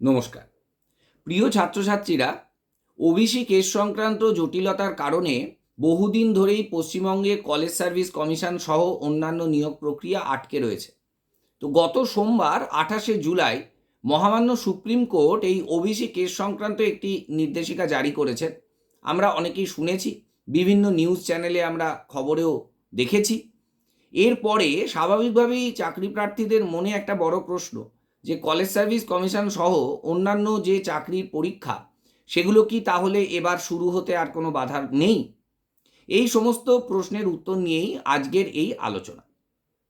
নমস্কার। প্রিয় ছাত্রছাত্রীরা, ওবিসি কেস সংক্রান্ত জটিলতার কারণে বহুদিন ধরেই পশ্চিমবঙ্গে কলেজ সার্ভিস কমিশন সহ অন্যান্য নিয়োগ প্রক্রিয়া আটকে রয়েছে। তো গত সোমবার, আঠাশে জুলাই, মহামান্য সুপ্রিম কোর্ট এই ওবিসি কেস সংক্রান্ত একটি নির্দেশিকা জারি করেছেন। আমরা অনেকেই শুনেছি, বিভিন্ন নিউজ চ্যানেলে আমরা খবরেও দেখেছি। এরপরে স্বাভাবিকভাবেই চাকরি প্রার্থীদের মনে একটা বড় প্রশ্ন যে কলেজ সার্ভিস কমিশন সহ অন্যান্য যে চাকরির পরীক্ষা, সেগুলো কি তাহলে এবার শুরু হতে আর কোনো বাধা নেই? এই সমস্ত প্রশ্নের উত্তর নিয়েই আজকের এই আলোচনা।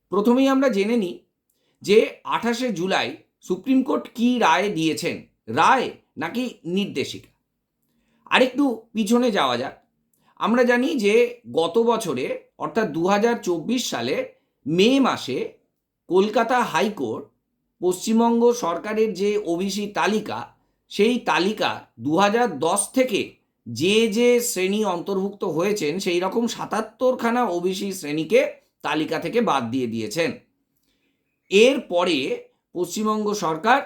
প্রথমেই আমরা জেনে নিই যে আঠাশে জুলাই সুপ্রিম কোর্ট কি রায় দিয়েছেন? রায় নাকি নির্দেশিকা? আরেকটু পিছনে যাওয়া যাক। আমরা জানি যে গত বছরে, অর্থাৎ দু হাজার চব্বিশ সালে মে মাসে কলকাতা হাইকোর্ট পশ্চিমবঙ্গ সরকারের যে ওবিসি তালিকা, সেই তালিকা দু হাজার দশ থেকে যে যে শ্রেণি অন্তর্ভুক্ত হয়েছেন, সেই রকম সাতাত্তরখানা ওবিসি শ্রেণীকে তালিকা থেকে বাদ দিয়ে দিয়েছেন। এরপরে পশ্চিমবঙ্গ সরকার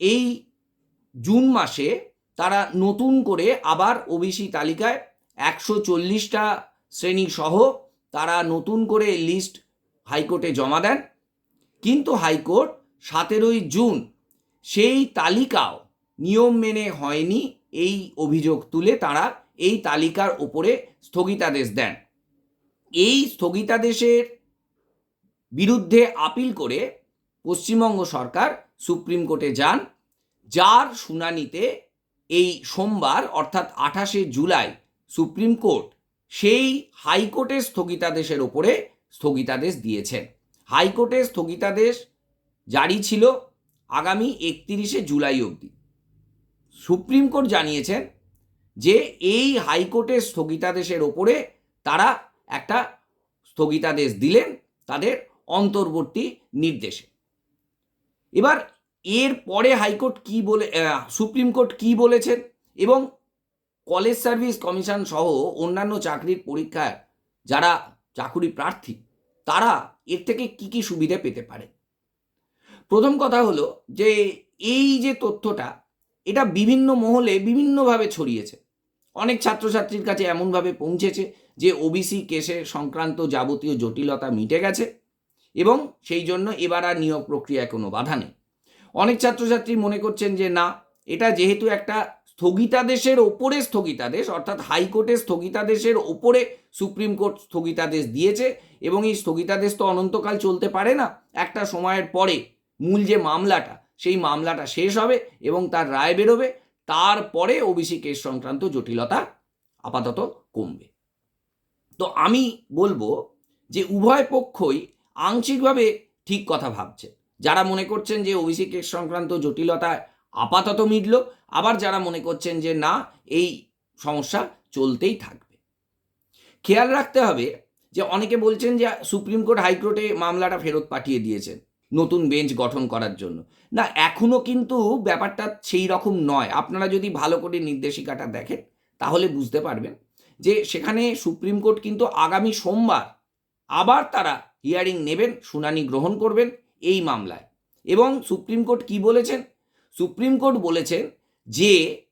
এই জুন মাসে তারা নতুন করে আবার ওবিসি তালিকায় একশো চল্লিশটা শ্রেণি সহ তারা নতুন করে লিস্ট হাইকোর্টে জমা দেন। কিন্তু হাইকোর্ট সতেরোই জুন। সেই তালিকাও নিয়ম মেনে হয়নি এই অভিযোগ তুলে তারা এই তালিকার ওপরে স্থগিতাদেশ দেন। এই স্থগিতাদেশের বিরুদ্ধে আপিল করে পশ্চিমবঙ্গ সরকার সুপ্রিম কোর্টে যান, যার শুনানিতে এই সোমবার অর্থাৎ আঠাশে জুলাই সুপ্রিম কোর্ট সেই হাইকোর্টের স্থগিতাদেশের ওপরে স্থগিতাদেশ দিয়েছেন। হাইকোর্টের স্থগিতাদেশ জারি ছিল আগামী একত্রিশে জুলাই অবধি। সুপ্রিম কোর্ট জানিয়েছেন যে এই হাইকোর্টের স্থগিতাদেশের ওপরে তারা একটা স্থগিতাদেশ দিলেন তাদের অন্তর্বর্তী নির্দেশে। এবার এর পরে হাইকোর্ট কি বলে সুপ্রিম কোর্ট কি বলেছেন এবং কলেজ সার্ভিস কমিশন সহ অন্যান্য চাকরির পরীক্ষায় যারা চাকুরি প্রার্থী, তারা এর থেকে কি কি সুবিধে পেতে পারে? প্রথম কথা হলো যে এই যে তথ্যটা, এটা বিভিন্ন মহলে বিভিন্নভাবে ছড়িয়েছে। অনেক ছাত্রছাত্রীর কাছে এমনভাবে পৌঁছেছে যে ওবিসি কেসে সংক্রান্ত যাবতীয় জটিলতা মিটে গেছে এবং সেই জন্য এবার আর নিয়োগ প্রক্রিয়ায় কোনো বাধা নেই। অনেক ছাত্রছাত্রী মনে করছেন যে না, এটা যেহেতু একটা স্থগিতাদেশের ওপরে স্থগিতাদেশ, অর্থাৎ হাইকোর্টের স্থগিতাদেশের ওপরে সুপ্রিম কোর্ট স্থগিতাদেশ দিয়েছে এবং এই স্থগিতাদেশ তো অনন্তকাল চলতে পারে না। একটা সময়ের পরে মূল যে মামলাটা, সেই মামলাটা শেষ হবে এবং তার রায় বেরোবে। তারপরে ওবিসি কেস সংক্রান্ত জটিলতা আপাতত কমবে। তো আমি বলব যে উভয় পক্ষই আংশিকভাবে ঠিক কথা ভাবছে। যারা মনে করছেন যে ওবিসি কেস সংক্রান্ত জটিলতা আপাতত মিটল, আবার যারা মনে করছেন যে না, এই সমস্যা চলতেই থাকবে। খেয়াল রাখতে হবে যে অনেকে বলছেন যে সুপ্রিম কোর্ট হাইকোর্টে মামলাটা ফেরত পাঠিয়ে দিয়েছেন। নতুন বেঞ্চ গঠন করার জন্য। না এখনও কিন্তু ব্যাপারটা সেই রকম নয়। আপনারা যদি ভালো করে নির্দেশিকাটা দেখেন, তাহলে বুঝতে পারবেন যে সেখানে সুপ্রিম কোর্ট কিন্তু আগামী সোমবার আবার তারা হিয়ারিং নেবেন, শুনানি গ্রহণ করবেন এই মামলায়। এবং সুপ্রিম কোর্ট কি বলেছেন? সুপ্রিম কোর্ট বলেছেন যে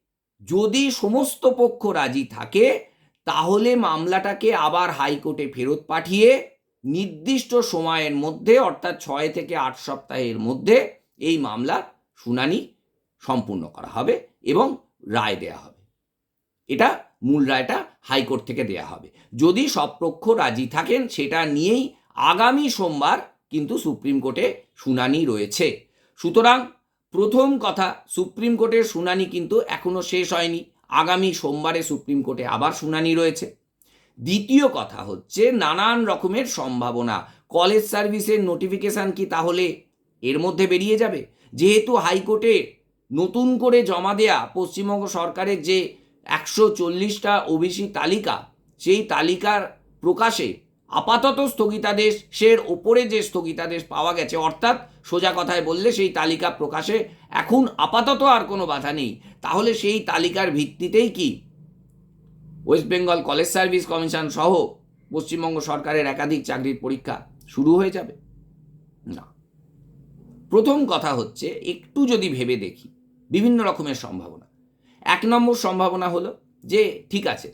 যদি সমস্ত পক্ষ রাজি থাকে, তাহলে মামলাটাকে আবার হাইকোর্টে ফেরত পাঠিয়ে নির্দিষ্ট সময়ের মধ্যে, অর্থাৎ ছয় থেকে আট সপ্তাহের মধ্যে এই মামলার শুনানি সম্পূর্ণ করা হবে এবং রায় দেয়া হবে। এটা মূল রায়টা হাইকোর্ট থেকে দেয়া হবে। যদি সব পক্ষ রাজি থাকেন, সেটা নিয়েই আগামী সোমবার কিন্তু সুপ্রিম কোর্টে শুনানি রয়েছে। সুতরাং প্রথম কথা, সুপ্রিম কোর্টের শুনানি কিন্তু এখনও শেষ হয়নি। আগামী সোমবারে সুপ্রিম কোর্টে আবার শুনানি রয়েছে। দ্বিতীয় কথা হচ্ছে নানান রকমের সম্ভাবনা। কলেজ সার্ভিসের নোটিফিকেশান কি তাহলে এর মধ্যে বেরিয়ে যাবে? যেহেতু হাইকোর্টে নতুন করে জমা দেয়া পশ্চিমবঙ্গ সরকারের যে একশো চল্লিশটা ওবিসি তালিকা, সেই তালিকার প্রকাশে আপাতত স্থগিতাদেশের ওপরে যে স্থগিতাদেশ পাওয়া গেছে, অর্থাৎ সোজা কথায় বললে সেই তালিকা প্রকাশে এখন আপাতত আর কোনো বাধা নেই। তাহলে সেই তালিকার ভিত্তিতেই কি West Bengal college service commission সহ পশ্চিমবঙ্গ সরকারের একাধিক চাকরির পরীক্ষা শুরু হয়ে যাবে। না। প্রথম কথা হচ্ছে, একটু যদি ভেবে দেখি, বিভিন্ন রকমের সম্ভাবনা। এক নম্বর সম্ভাবনা হলো যে, ঠিক আছে,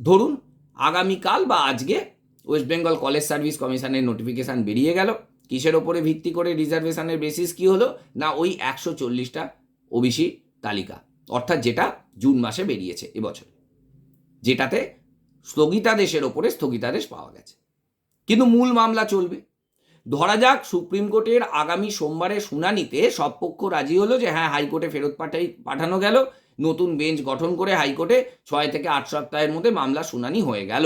ধরুন আগামীকাল বা আজকে ওয়েস্ট বেঙ্গল কলেজ সার্ভিস কমিশনের নোটিফিকেশান বেরিয়ে গেল, কিসের ওপরে ভিত্তি করে রিজার্ভেশনের বেসিস কি হলো? না, ওই একশো চল্লিশটা ওবিসি তালিকা, অর্থাৎ যেটা জুন মাসে বেরিয়েছে এবছর। যেটাতে স্থগিতাদেশের ওপরে স্থগিতাদেশ পাওয়া গেছে। কিন্তু মূল মামলা চলবে। ধরা যাক সুপ্রিম কোর্টের আগামী সোমবারের শুনানিতে সব পক্ষ রাজি হলো যে হ্যাঁ হাইকোর্টে ফেরত পাঠাই, পাঠানো গেল। নতুন বেঞ্চ গঠন করে হাইকোর্টে ছয় থেকে আট সপ্তাহের মধ্যে মামলা শুনানি হয়ে গেল।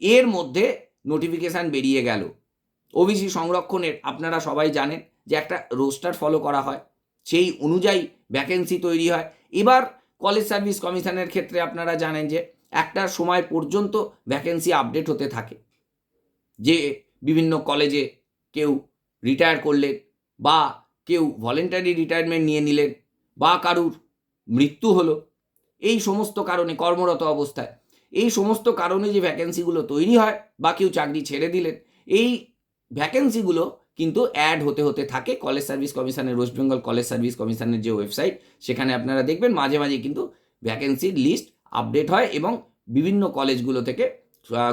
এর মধ্যে নোটিফিকেশান বেরিয়ে গেল। ওবিসি সংরক্ষণের, আপনারা সবাই জানেন যে একটা রোস্টার ফলো করা হয়। সেই অনুযায়ী ভ্যাকেন্সি তৈরি হয়। এবার কলেজ সার্ভিস কমিশনের ক্ষেত্রে আপনারা জানেন যে একটা সময় পর্যন্ত ভ্যাকেন্সি আপডেট হতে থাকে। যে বিভিন্ন কলেজে কেউ রিটায়ার করলেন বা কেউ ভলেন্টারি রিটায়ারমেন্ট নিয়ে নিলেন বা কারুর মৃত্যু হলো, এই সমস্ত কারণে, কর্মরত অবস্থায়, এই সমস্ত কারণে যে ভ্যাকেন্সিগুলো তৈরি হয় বা কেউ চাকরি ছেড়ে দিলেন, এই ভ্যাকেন্সিগুলো কিন্তু অ্যাড হতে হতে থাকে কলেজ সার্ভিস কমিশনের ওয়েস্ট বেঙ্গল কলেজ সার্ভিস কমিশনের যে ওয়েবসাইট সেখানে আপনারা দেখবেন মাঝে মাঝে কিন্তু ভ্যাকেন্সির লিস্ট আপডেট হয় এবং বিভিন্ন কলেজগুলো থেকে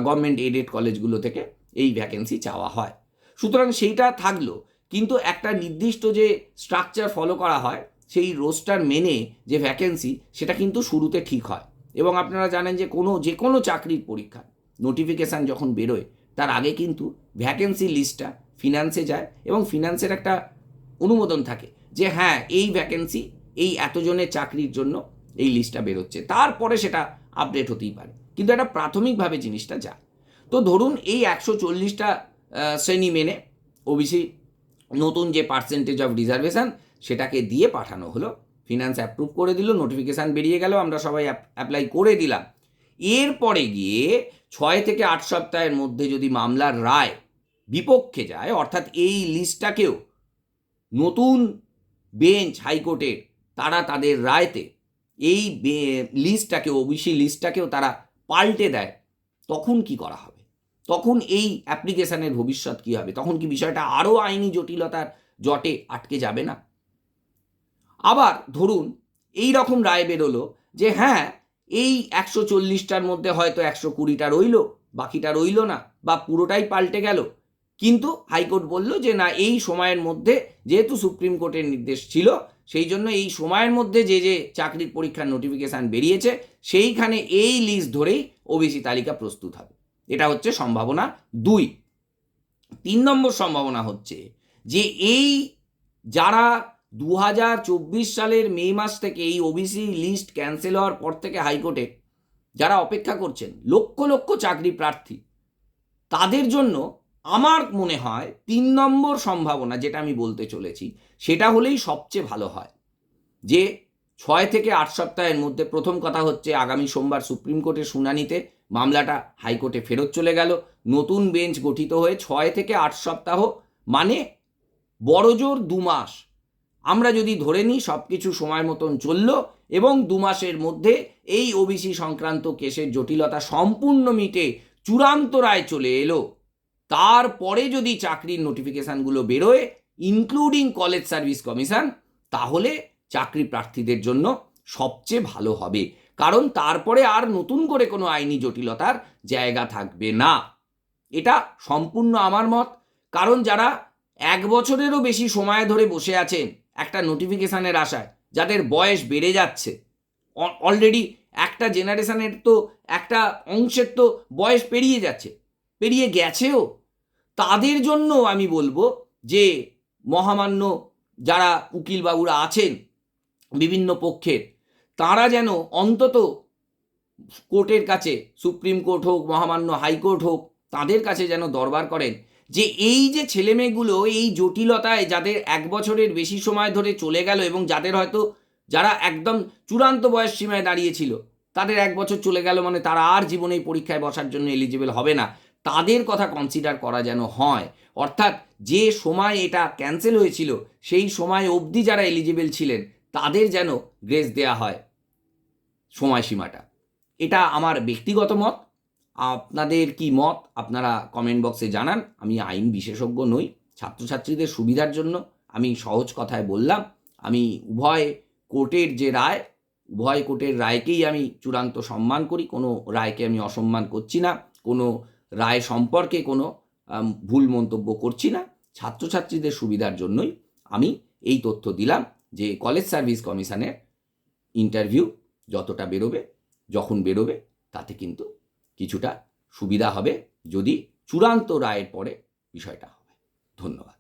গভর্নমেন্ট এডেড কলেজগুলো থেকে এই ভ্যাকেন্সি চাওয়া হয়। সুতরাং সেইটা থাকল, কিন্তু একটা নির্দিষ্ট যে স্ট্রাকচার ফলো করা হয়, সেই রোস্টার মেনে যে ভ্যাকেন্সি সেটা কিন্তু শুরুতে ঠিক হয়। এবং আপনারা জানেন যে কোনো যে কোনো চাকরির পরীক্ষা নোটিফিকেশান যখন বেরোয়, তার আগে কিন্তু ভ্যাকেন্সি লিস্টটা ফিনান্সে যায় এবং ফিনান্সের একটা অনুমোদন থাকে যে হ্যাঁ এই ভ্যাকেন্সি এই এতজনের চাকরির জন্য এই লিস্টটা বেরোচ্ছে। তারপরে সেটা আপডেট হতেই পারে। কিন্তু একটা প্রাথমিকভাবে জিনিসটা যায় তো ধরুন এই একশো চল্লিশটা শ্রেণি মেনে ওবিসি নতুন যে পার্সেন্টেজ অফ রিজার্ভেশন সেটাকে দিয়ে পাঠানো হলো ফিনান্স অ্যাপ্রুভ করে দিল নোটিফিকেশান বেরিয়ে গেল, আমরা সবাই অ্যাপ্লাই করে দিলাম। এরপরে গিয়ে ছয় থেকে আট সপ্তাহের মধ্যে যদি মামলার রায় বিপক্ষে যায়, অর্থাৎ এই লিস্টটাকেও নতুন বেঞ্চ হাইকোর্টের তারা তাদের রায়তে এই লিস্টটাকে ওবিসি লিস্টটাকেও তারা পাল্টে দেয়, তখন কি করা হবে? তখন এই অ্যাপ্লিকেশানের ভবিষ্যৎ কী হবে? তখন কি বিষয়টা আরও আইনি জটিলতার জটে আটকে যাবে না? আবার ধরুন, এই রকম রায় বেরোলো যে হ্যাঁ এই একশো চল্লিশটার মধ্যে হয়তো একশো কুড়িটা রইল, বাকিটা রইল না বা পুরোটাই পাল্টে গেল কিন্তু হাইকোর্ট বলল যে, না, এই সময়ের মধ্যে যেহেতু সুপ্রিম কোর্টের নির্দেশ ছিল, সেই জন্য এই সময়ের মধ্যে যে যে চাকরির পরীক্ষার নোটিফিকেশান বেরিয়েছে, সেইখানে এই লিস্ট ধরেই ওবিসি তালিকা প্রস্তুত হবে। এটা হচ্ছে সম্ভাবনা দুই। তিন নম্বর সম্ভাবনা হচ্ছে যে, এই যারা দু হাজার চব্বিশ সালের মে মাস থেকে এই ওবিসি লিস্ট ক্যান্সেল হওয়ার পর থেকে হাইকোর্টে যারা অপেক্ষা করছেন, লক্ষ লক্ষ চাকরি প্রার্থী, তাদের জন্য আমার মনে হয় তিন নম্বর সম্ভাবনা যেটা আমি বলতে চলেছি, সেটা হলেই সবচেয়ে ভালো হয়। যে ছয় থেকে আট সপ্তাহের মধ্যে প্রথম কথা হচ্ছে আগামী সোমবার সুপ্রিম কোর্টের শুনানিতে মামলাটা হাইকোর্টে ফেরত চলে গেল। নতুন বেঞ্চ গঠিত হয়ে ছয় থেকে আট সপ্তাহ মানে বড়জোর দু মাস। আমরা যদি ধরে নিই সব কিছু সময় মতন চলল এবং দু মাসের মধ্যে এই ওবিসি সংক্রান্ত কেসের জটিলতা সম্পূর্ণ মিটে চূড়ান্ত রায় চলে এলো। তারপরে যদি চাকরির নোটিফিকেশানগুলো বেরোয় ইনক্লুডিং কলেজ সার্ভিস কমিশন তাহলে চাকরি প্রার্থীদের জন্য সবচেয়ে ভালো হবে। কারণ তারপরে আর নতুন করে কোনো আইনি জটিলতার জায়গা থাকবে না। এটা সম্পূর্ণ আমার মত। কারণ যারা এক বছরেরও বেশি সময় ধরে বসে আছেন একটা নোটিফিকেশানের আশায়, যাদের বয়স বেড়ে যাচ্ছে অলরেডি একটা জেনারেশনের তো একটা অংশের তো বয়স পেরিয়ে যাচ্ছে, পেরিয়ে গেছেও তাদের জন্য আমি বলব যে মহামান্য যারা উকিলবাবুরা আছেন বিভিন্ন পক্ষের, তারা যেন অন্তত কোর্টের কাছে, সুপ্রিম কোর্ট হোক, মহামান্য হাইকোর্ট হোক, তাদের কাছে যেন দরবার করেন যে এই যে ছেলেমেয়েগুলো এই জটিলতায় যাদের এক বছরের বেশি সময় ধরে চলে গেল এবং যাদের হয়তো যারা একদম চূড়ান্ত বয়স সীমায় দাঁড়িয়েছিল তাদের এক বছর চলে গেল মানে তারা আর জীবনে পরীক্ষায় বসার জন্য এলিজিবল হবে না। তাদের কথা কনসিডার করা যেন হয়। অর্থাৎ যে সময় এটা ক্যান্সেল হয়েছিল, সেই সময় অবধি যারা এলিজিবল ছিলেন, তাদের যেন গ্রেস দেয়া হয় সময়সীমাটা। এটা আমার ব্যক্তিগত মত। আপনাদের কি মত? আপনারা কমেন্ট বক্সে জানান। আমি আইন বিশেষজ্ঞ নই, ছাত্রছাত্রীদের সুবিধার জন্য। আমি সহজ কথায় বললাম, আমি উভয় কোর্টের যে রায়, উভয় কোর্টের রায়কেই আমি চূড়ান্ত সম্মান করি। কোনো রায়কে আমি অসম্মান করছি না। কোনো রায় সম্পর্কে কোনো ভুল মন্তব্য করছি না। ছাত্রছাত্রীদের সুবিধার জন্যই আমি এই তথ্য দিলাম যে কলেজ সার্ভিস কমিশনের ইন্টারভিউ যতটা বেরোবে, যখন বেরোবে, তাতে কিন্তু কিছুটা সুবিধা হবে যদি চূড়ান্ত রায়ের পরে বিষয়টা হবে। ধন্যবাদ।